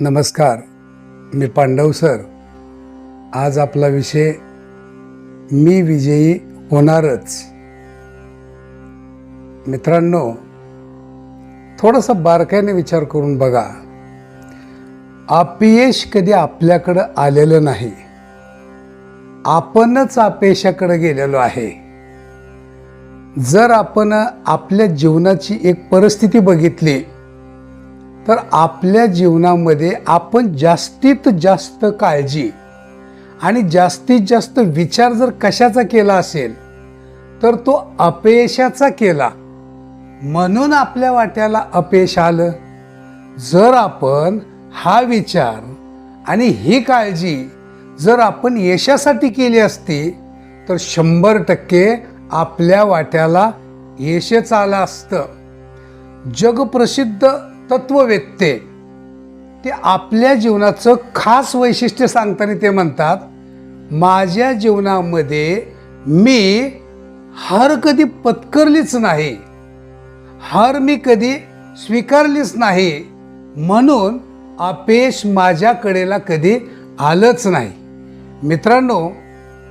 नमस्कार मी पांडव सर. आज आपला विषय मी विजयी होणारच. मित्रांनो थोडासा बारकाईने विचार करून बघा. अपयश कधी आपल्याकडं आलेलं नाही. आपणच अपयशाकडे गेलेलो आहे. जर आपण आपल्या जीवनाची एक परिस्थिती बघितली तर आपल्या जीवनामध्ये आपण जास्तीत जास्त काळजी आणि जास्तीत जास्त विचार जर कशाचा केला असेल तर तो अपयशाचा केला. म्हणून आपल्या वाट्याला अपयश आलं. जर आपण हा विचार आणि ही काळजी जर आपण यशासाठी केली असती तर शंभर टक्के आपल्या वाट्याला यशच आलं असतं. जगप्रसिद्ध तत्ववेत्ते. ते आपल्या जीवनाचं खास वैशिष्ट्य सांगताना ते म्हणतात माझ्या जीवनामध्ये मी हार कधी पत्करलीच नाही. हार मी कधी स्वीकारलीच नाही. म्हणून अपेश माझ्याकडेला कधी आलंच नाही. मित्रांनो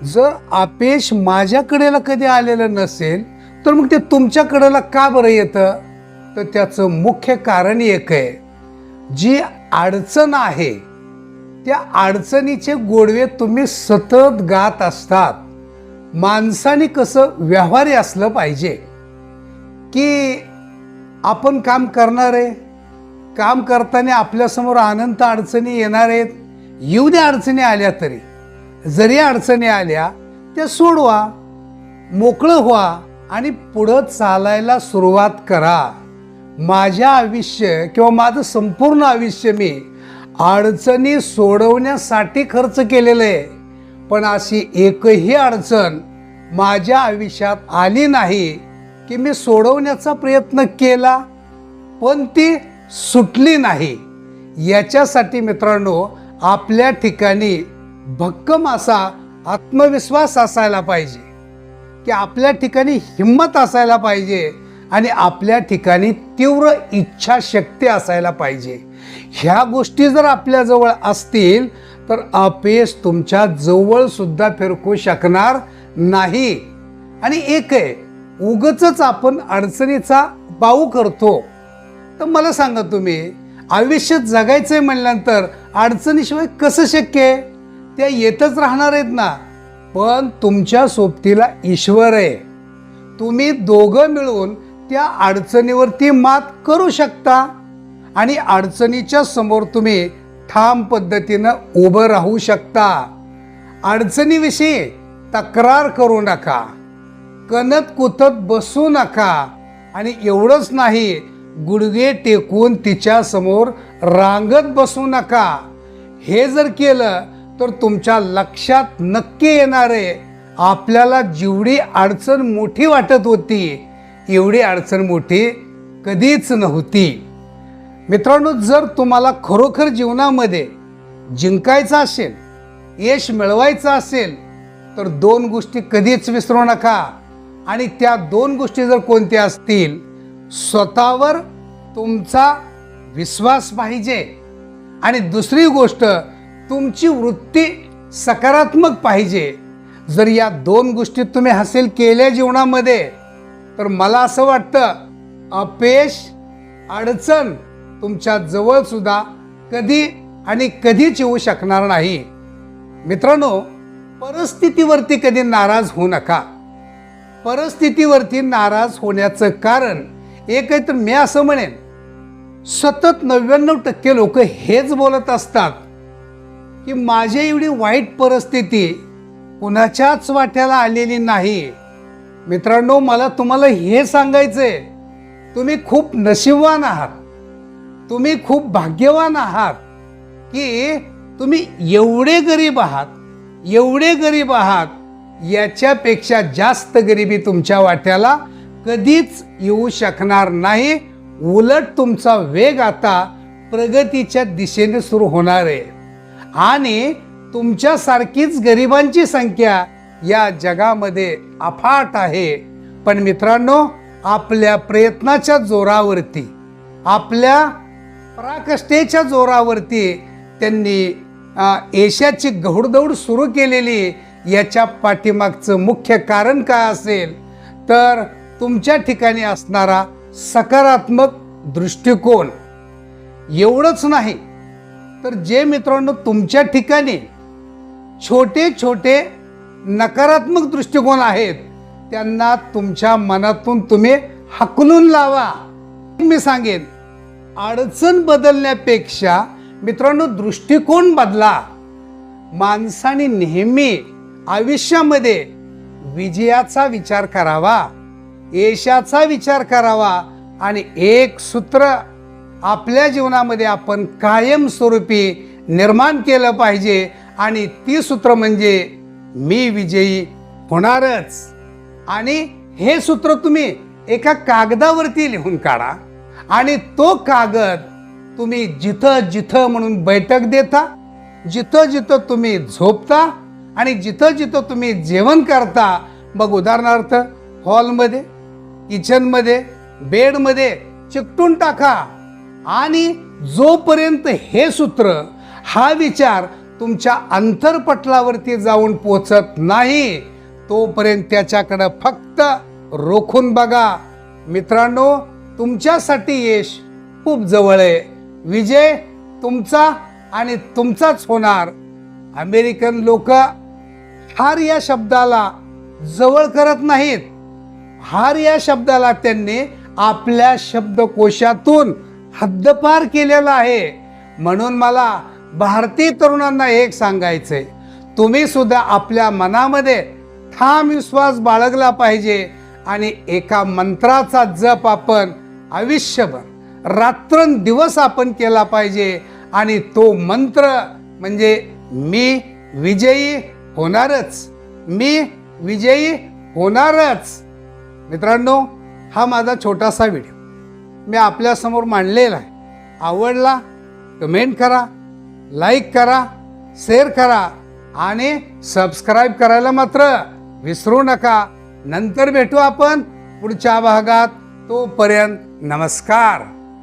जर अपेश माझ्याकडेला कधी आलेलं नसेल तर मग ते तुमच्याकडेला का बरं येतं? तर त्याचं मुख्य कारण एक आहे. जी अडचण आहे त्या अडचणीचे गोडवे तुम्ही सतत गात असतात. माणसाने कसं व्यवहारी असलं पाहिजे. की आपण काम करणार आहे काम करताना आपल्यासमोर अनंत अडचणी येणार आहेत येऊ द्या अडचणी आल्या तरी. जरी अडचणी आल्या त्या सोडवा मोकळं व्हा आणि पुढं चालायला सुरुवात करा. माझ्या आयुष्य किंवा माझं संपूर्ण आयुष्य मी अडचणी सोडवण्यासाठी खर्च केलेलं आहे. पण अशी एकही अडचण माझ्या आयुष्यात आली नाही की मी सोडवण्याचा प्रयत्न केला पण ती सुटली नाही. याच्यासाठी मित्रांनो आपल्या ठिकाणी भक्कम असा आत्मविश्वास असायला पाहिजे. की आपल्या ठिकाणी हिंमत असायला पाहिजे. आणि आपल्या ठिकाणी तीव्र इच्छाशक्ती असायला पाहिजे. ह्या गोष्टी जर आपल्याजवळ असतील तर अपयश तुमच्या जवळ सुद्धा फिरकू शकणार नाही. आणि एक आहे उगच आपण अडचणीचा बाऊ करतो. तर मला सांगा तुम्ही आयुष्यात जगायचंय म्हणल्यानंतर अडचणीशिवाय कसं शक्य आहे? त्या येतच राहणार आहेत ना. पण तुमच्या सोबतीला ईश्वर आहे. तुम्ही दोघं मिळून त्या अडचणीवरती मात करू शकता आणि अडचणीच्या समोर तुम्ही ठाम पद्धतीनं उभं राहू शकता. अडचणीविषयी तक्रार करू नका. कणत कुतत बसू नका आणि एवढंच नाही गुडघे टेकून तिच्या समोर रांगत बसू नका. हे जर केलं तर तुमच्या लक्षात नक्की येणार. आहे आपल्याला जेवढी अडचण मोठी वाटत होती एवढी अडचण मोठी कधीच नव्हती. मित्रांनो जर तुम्हाला खरोखर जीवनामध्ये जिंकायचं असेल यश मिळवायचं असेल तर दोन गोष्टी कधीच विसरू नका. आणि त्या दोन गोष्टी जर कोणत्या असतील स्वतःवर तुमचा विश्वास पाहिजे. आणि दुसरी गोष्ट तुमची वृत्ती सकारात्मक पाहिजे. जर या दोन गोष्टी तुम्ही हासिल केल्या जीवनामध्ये तर मला असं वाटतं अपयश अडचण तुमच्या जवळ सुद्धा कधी आणि कधीच येऊ शकणार नाही. मित्रांनो परिस्थितीवरती कधी नाराज होऊ नका. परिस्थितीवरती नाराज होण्याचं कारण एक तर मी असं म्हणेन सतत नव्याण्णव टक्के लोक हेच बोलत असतात की माझी एवढी वाईट परिस्थिती कुणाच्याच वाट्याला आलेली नाही. मित्रांनो मला तुम्हाला हे सांगायचं आहे तुम्ही खूप नशीबवान आहात. तुम्ही खूप भाग्यवान आहात की तुम्ही एवढे गरीब आहात एवढे गरीब आहात याच्यापेक्षा जास्त गरिबी तुमच्या वाट्याला कधीच येऊ शकणार नाही. उलट तुमचा वेग आता प्रगतीच्या दिशेने सुरू होणार आहे. आणि तुमच्यासारखीच गरिबांची संख्या या जगामध्ये अफाट आहे. पण मित्रांनो आपल्या प्रयत्नाच्या जोरावरती आपल्या पराकष्टेच्या जोरावरती त्यांनी एशियाची गौडदौड सुरू केलेली याच्या पाठीमागचं मुख्य कारण काय असेल? तर तुमच्या ठिकाणी असणारा सकारात्मक दृष्टिकोन. एवढंच नाही तर जे मित्रांनो तुमच्या ठिकाणी छोटे छोटे नकारात्मक दृष्टिकोन आहेत त्यांना तुमच्या मनातून तुम्ही हकलून लावा. मी सांगेन अडचण बदलण्यापेक्षा मित्रांनो दृष्टिकोन बदला. माणसाने नेहमी आयुष्यामध्ये विजयाचा विचार करावा यशाचा विचार करावा आणि एक सूत्र आपल्या जीवनामध्ये आपण कायमस्वरूपी निर्माण केलं पाहिजे आणि ती सूत्र म्हणजे मी विजयी होणारच. आणि हे सूत्र तुम्ही एका कागदावरती लिहून काढा. आणि तो कागद तुम्ही जिथं जिथं म्हणून बैठक देता जिथं जिथं तुम्ही झोपता आणि जिथं जिथं तुम्ही जेवण करता मग उदाहरणार्थ हॉलमध्ये किचनमध्ये बेडमध्ये चिकटून टाका. आणि जोपर्यंत हे सूत्र हा विचार तुमच्या अंतरपटलावरती जाऊन पोचत नाही तोपर्यंत त्याच्याकडं फक्त रोखून बघा. मित्रांनो तुमच्यासाठी यश खूप जवळ आहे. विजय तुमचा आणि तुमचाच होणार. अमेरिकन लोक हार या शब्दाला जवळ करत नाहीत. हार या शब्दाला त्यांनी आपल्या शब्दकोशातून हद्दपार केलेला आहे. म्हणून मला भारतीय तरुणांना एक सांगायचंय. तुम्ही सुद्धा आपल्या मनामध्ये ठाम विश्वास बाळगला पाहिजे आणि एका मंत्राचा जप आपण आयुष्यभर रात्रंदिवस आपण केला पाहिजे आणि तो मंत्र म्हणजे मी विजयी होणारच मी विजयी होणारच. मित्रांनो हा माझा छोटासा व्हिडिओ. मी आपल्यासमोर मांडलेला आहे. आवडला कमेंट करा. लाईक करा शेअर करा आणि सबस्क्राईब करायला मात्र विसरू नका. नंतर भेटू आपण पुढच्या भागात. तोपर्यंत नमस्कार.